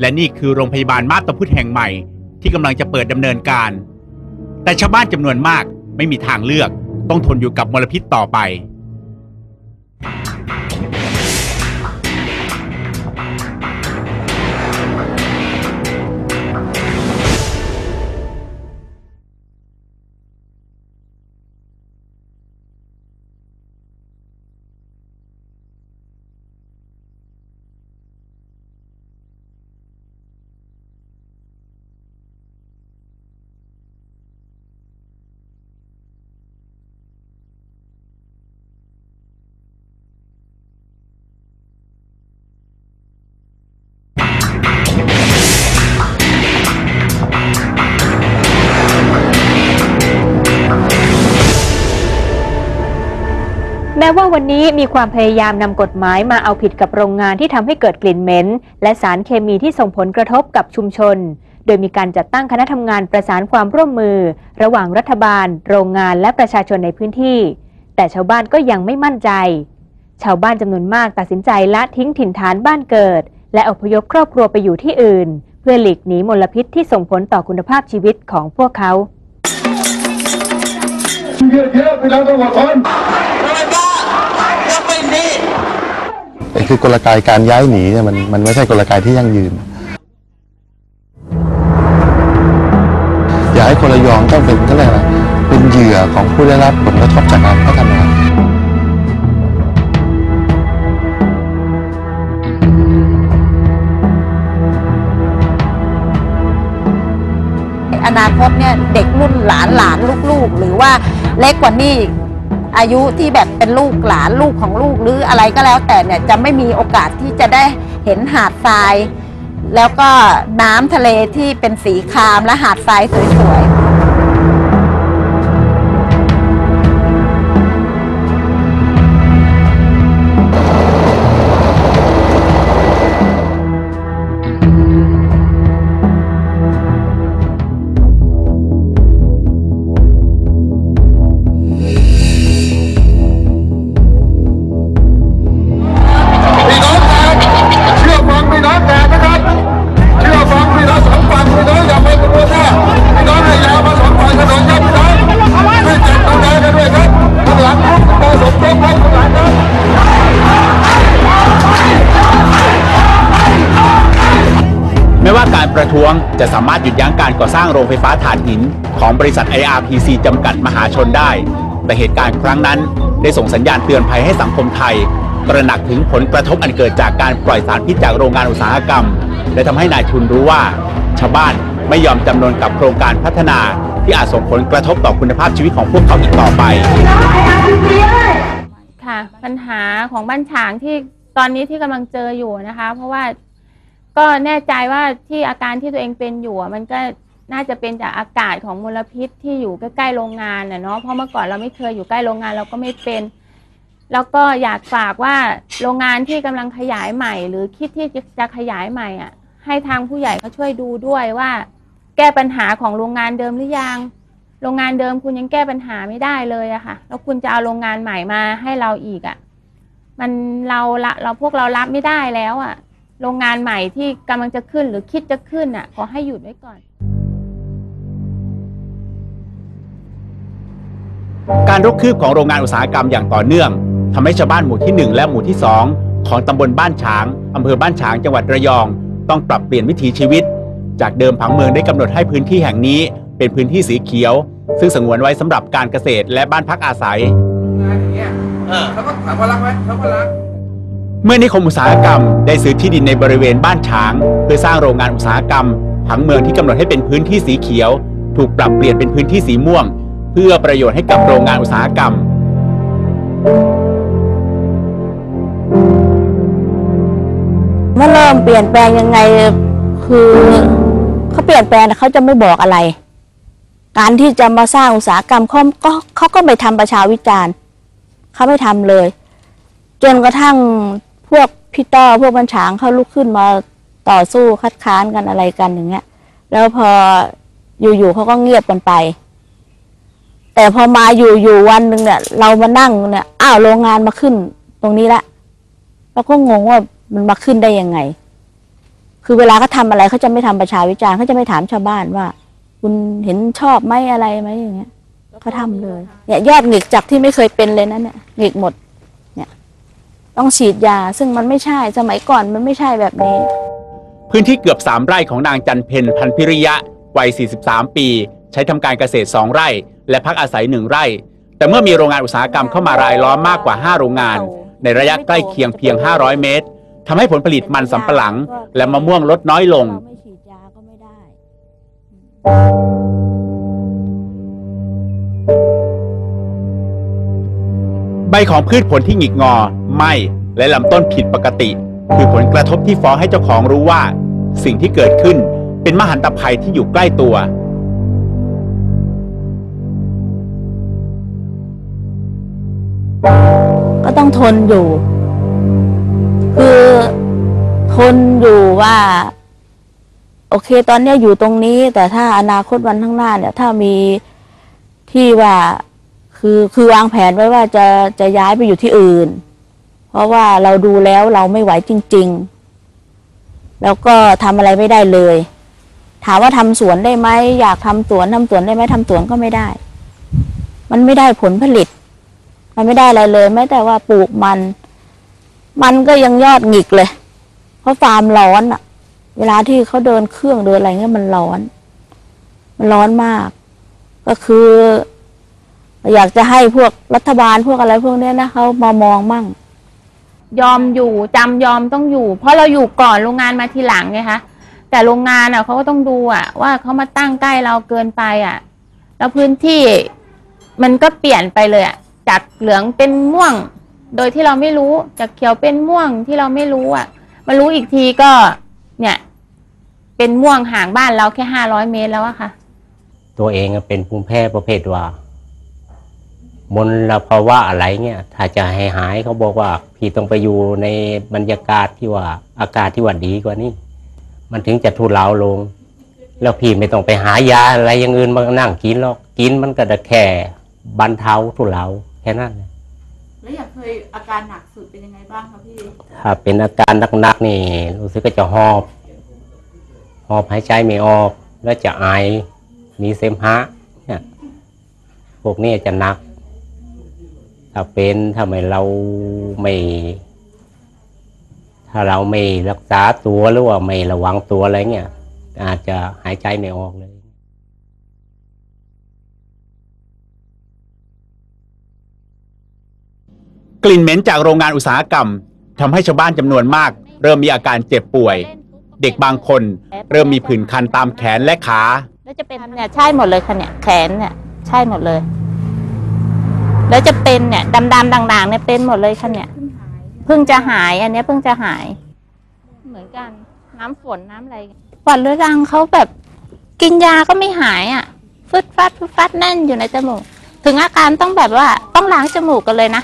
และนี่คือโรงพยาบาลมาบตาพุธแห่งใหม่ ที่กำลังจะเปิดดำเนินการ แต่ชาวบ้านจำนวนมากไม่มีทางเลือก ต้องทนอยู่กับมลพิษต่อไป แม้ว่าวันนี้มีความพยายามนำกฎหมายมาเอาผิดกับโรงงานที่ทำให้เกิดกลิ่นเหม็น และสารเคมีที่ส่งผลกระทบกับชุมชน โดยมีการจัดตั้งคณะทำงานประสานความร่วมมือ ระหว่างรัฐบาล โรงงานและประชาชนในพื้นที่ แต่ชาวบ้านก็ยังไม่มั่นใจ ชาวบ้านจำนวนมากตัดสินใจละทิ้งถิ่นฐานบ้านเกิด และอพยพครอบครัวไปอยู่ที่อื่น เพื่อหลีกหนีมลพิษที่ส่งผลต่อคุณภาพชีวิตของพวกเขาเยอะเยอะไปแล้วต้องอดทน แต่ คือกลไกการย้ายหนีเนี่ยมันมันไม่ใช่กลไกที่ยั่งยืน อย่าให้คนระยองต้องเป็นก็เรียกอะไรเป็นเหยื่อของผู้ได้รับผลกระทบจากการพัฒนาอนาคตเนี่ยเด็กรุ่นหลานหลานลูกๆ หรือว่าเล็กกว่านี้ อายุที่แบบเป็นลูกหลานลูกของลูกหรืออะไรก็แล้วแต่เนี่ยจะไม่มีโอกาสที่จะได้เห็นหาดทราย แล้วก็น้ำทะเลที่เป็นสีครามและหาดทรายสวยๆ จะสามารถหยุดยั้งการก่อสร้างโรงไฟฟ้าถ่านหิน ของบริษัท IRPC จำกัดมหาชนได้ แต่เหตุการณ์ครั้งนั้น ได้ส่งสัญญาณเตือนภัยให้สังคมไทย ตระหนักถึงผลกระทบอันเกิดจากการปล่อยสารพิษจากโรงงานอุตสาหกรรม และทำให้นายทุนรู้ว่า ชาวบ้านไม่ยอมจำนนกับโครงการพัฒนาที่อาจส่งผลกระทบต่อคุณภาพชีวิตของพวกเขาอีกต่อไป ค่ะ ปัญหาของบ้านฉางที่ตอนนี้ที่กำลังเจออยู่นะคะ เพราะว่า ก็แน่ใจว่าที่อาการที่ตัวเองเป็นอยู่มันก็น่าจะเป็นจากอากาศของมลพิษที่อยู่ใกล้ๆโรงงานน่ะเนาะเพราะเมื่อก่อนเราไม่เคยอยู่ใกล้โรงงานเราก็ไม่เป็น แล้วก็อยากฝากว่าโรงงานที่กำลังขยายใหม่ หรือคิดที่จะขยายใหม่อะ ให้ทางผู้ใหญ่เขาช่วยดูด้วยว่า แก้ปัญหาของโรงงานเดิมหรือยังโรงงานเดิมคุณยังแก้ปัญหาไม่ได้เลยอะค่ะ แล้วคุณจะเอาโรงงานใหม่มาให้เราอีกอะมันเราละเราพวกเรารับไม่ได้แล้วอะ โรงงานใหม่ที่กำลังจะขึ้นหรือคิดจะขึ้นอะขอให้หยุดไว้ก่อน การรุกคืบของโรงงานอุตสาหกรรมอย่างต่อเนื่องทำให้ชาวบ้านหมู่ที่ 1 และหมู่ที่ 2 ของตำบลบ้านฉางอำเภอบ้านฉางจังหวัดระยอง ต้องปรับเปลี่ยนวิถีชีวิต จากเดิมผังเมืองได้กำหนดให้พื้นที่แห่งนี้ เป็นพื้นที่สีเขียว ซึ่งสงวนไว้สำหรับการเกษตรและบ้านพักอาศัยแล้วก็ถามว่ารักไหมเขาก็รัก เมื่อนิคมอุตสาหกรรมได้ซื้อที่ดินในบริเวณบ้านฉาง เพื่อสร้างโรงงานอุตสาหกรรมผังเมืองที่กำหนดให้เป็นพื้นที่สีเขียว ถูกปรับเปลี่ยนเป็นพื้นที่สีม่วง เพื่อประโยชน์ให้กับโรงงานอุตสาหกรรมเมื่อเริ่มเปลี่ยนแปลงยังไงคือเขาเปลี่ยนแปลงแต่เขาจะไม่บอกอะไร การที่จะมาสร้างอุตสาหกรรมเขาก็เขาก็ไม่ทำประชาวิจารณ์เขาไม่ทำเลย จนกระทั่ง พวกพี่ต้อพวกบัญชางเขาลุกขึ้นมาต่อสู้คัดค้านกันอะไรกันอย่างเงี้ย แล้วพออยู่ๆเขาก็เงียบกันไป แต่พอมาอยู่ๆวันหนึ่งเนี่ย เรามานั่งเนี่ยอ้าวโรงงานมาขึ้นตรงนี้ละเราก็งงว่ามันมาขึ้นได้ยังไง คือเวลาเขาทำอะไรเขาจะไม่ทำประชาวิจารณ์เขาจะไม่ถามชาวบ้านว่า คุณเห็นชอบไหมอะไรไหมอย่างเงี้ยเขาทำเลย เนี่ยยอดหงิกจากที่ไม่เคยเป็นเลยนะเนี่ยหงิกหมด ต้องฉีดยา ซึ่งมันไม่ใช่สมัยก่อนมันไม่ใช่แบบนี้ พื้นที่เกือบ 3 ไร่ของนางจันเพนพันพิริยะ วัย 43 ปี ใช้ทำการเกษตร 2 ไร่ และพักอาศัย 1 ไร่ แต่เมื่อมีโรงงานอุตสาหกรรมเข้ามารายล้อมมากกว่า 5 โรงงาน ในระยะใกล้เคียงเพียง 500 เมตรทำให้ผลผลิตมันสำปะหลัง และมะม่วงลดน้อยลง ไม่ฉีดยาก็ไม่ได้ ใบของพืชผลที่หงิกงอ ไหมและลำต้นผิดปกติ คือผลกระทบที่ฟ้องให้เจ้าของรู้ว่า สิ่งที่เกิดขึ้นเป็นมหันตภัยที่อยู่ใกล้ตัว ก็ต้องทนอยู่ คือทนอยู่ว่า โอเคตอนนี้อยู่ตรงนี้ แต่ถ้าอนาคตวันข้างหน้าเนี่ย ถ้ามีที่ว่าคือคือวางแผนไว้ว่าจะจะย้ายไปอยู่ที่อื่น ราะว่าเราดูแล้วเราไม่ไหวจริง ๆ แล้วก็ทำอะไรไม่ได้เลย ถามว่าทำสวนได้ไหมอยากทำสวนทำสวนได้ไหมทำสวนก็ไม่ได้ มันไม่ได้ผลผลิต มันไม่ได้อะไรเลยแม้แต่ว่าปลูกมัน มันก็ยังยอดหงิกเลย เพราะฟาร์มร้อนอะเวลาที่เขาเดินเครื่องเดินอะไรเงี้ยมันร้อน มันร้อนมาก ก็คือ อยากจะให้พวกรัฐบาลพวกอะไรพวกเนี้ยนะเขามามองมั่ง ยอมอยู่จำยอมต้องอยู่ เพราะเราอยู่ก่อนโรงงานมาทีหลังไงคะแต่โรงงานอะเขาก็ต้องดูอะ ว่าเขามาตั้งใกล้เราเกินไปอะ แล้วพื้นที่มันก็เปลี่ยนไปเลยอะจากเหลืองเป็นม่วง โดยที่เราไม่รู้จากเขียวเป็นม่วงที่เราไม่รู้อะมารู้อีกทีก็ เนี่ย เป็นม่วงห่างบ้านเราแค่ห้าร้อยเมตรแล้วอะค่ะ ตัวเองเป็นภูมิแพ้ประเภทว่า มลภาวะอะไรเงี้ยถ้าจะให้หายเขาบอกว่า พี่ต้องไปอยู่ในบรรยากาศที่ว่าอากาศที่ว่าดีกว่านี้ มันถึงจะทุเลาลง แล้วพี่ไม่ต้องไปหายาอะไรอย่างอื่นมานั่งกินหรอกกินมันก็จะแค่บรรเทาทุเลาแค่นั้นแหละแล้วอย่างเคยอาการหนักสุดเป็นยังไงบ้างคะพี่ถ้าเป็นอาการหนักๆนี่รู้สึกก็จะหอบหอบหายใจไม่ออก แล้วจะไอมีเสมหะเนี่ยพวกนี้จะหนัก ถ้าเป็นถ้าไม่เราไม่ ถ้าเราไม่รักษาตัวหรือว่าไม่ระวังตัวอะไรเงี้ยอาจจะหายใจไม่ออกเลยกลิ่นเหม็นจากโรงงานอุตสาหกรรมทำให้ชาวบ้านจำนวนมาก เริ่มมีอาการเจ็บป่วย เด็กบางคน เริ่มมีผื่นคันตามแขนและขา แล้วจะเป็นเนี่ยใช่หมดเลยค่ะเนี่ยแขนเนี่ยใช่หมดเลย แล้วจะเป็นเนี่ยดำๆด่างๆเนี่ยเป็นหมดเลยค่ะเนี่ยเพิ่งจะหายอันเนี้ยเพิ่งจะหาย เหมือนกัน น้ำฝนน้ำอะไรหวัดเรื้อรังเขาแบบกินยาก็ไม่หายอะฟึดฟัดฟึดฟัดแน่นอยู่ในจมูก ถึงอาการต้องแบบว่าต้องล้างจมูกกันเลยนะ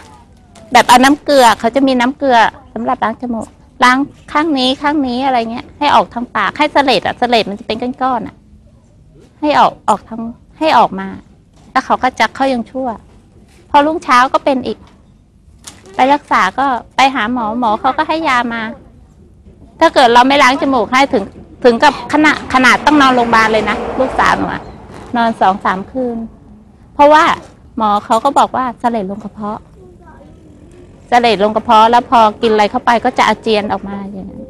แบบเอาน้ำเกลือเขาจะมีน้ำเกลือสำหรับล้างจมูกล้างข้างนี้ข้างนี้อะไรเงี้ย ให้ออกทางปากให้เสลดอะเสลดมันจะเป็นก้อนๆอะให้ออกออกทางให้ออกมา แล้วเขาก็จักเขายังชั่ว พอรุ่งเช้าก็เป็นอีก ไปรักษาก็ไปหาหมอหมอเขาก็ให้ยามา ถ้าเกิดเราไม่ล้างจมูกให้ถึงถึงกับขนาดขนาดต้องนอนโรงพยาบาลเลยนะลูกสาวหนูอะนอนสองสามคืน เพราะว่าหมอเขาก็บอกว่าเสลดลงกระเพาะเสลดลงกระเพาะแล้วพอกินอะไรเข้าไปก็จะอาเจียนออกมาอย่างนั้น